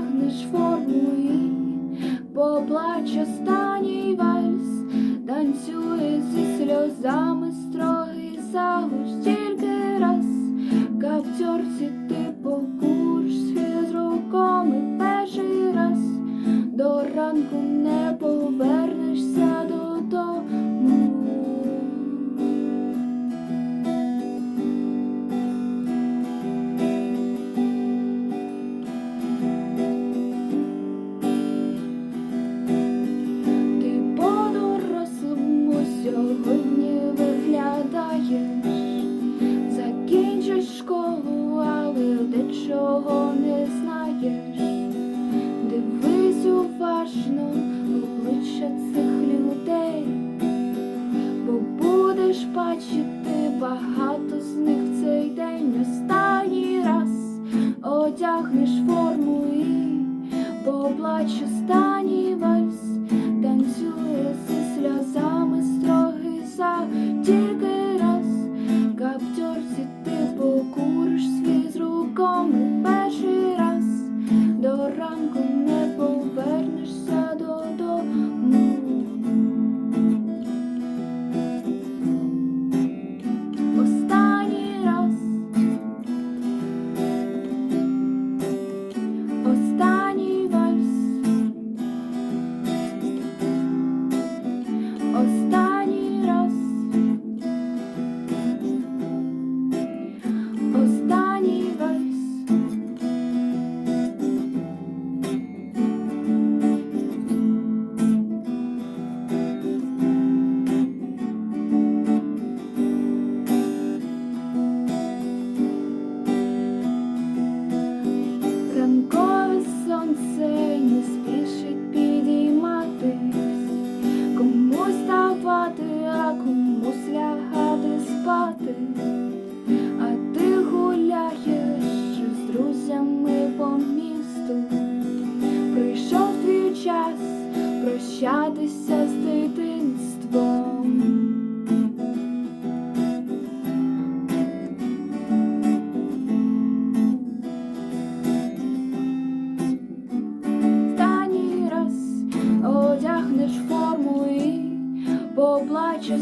одягнеш форму і поплач останній вальс, танцює зі сльозами строгий загуч тільки раз, каптерці ти покуриш з руками перший раз, до ранку не повернешся дечого не знаєш. Дивись уважно в обличчя цих людей, бо будеш бачити багато з них в цей день останній раз одягнеш форму і поплач останній вальс, спати, а ти гуляєш з друзями по місту. Прийшов твій час прощатися з дитинством. Останній раз одягнеш форму і поплачеш.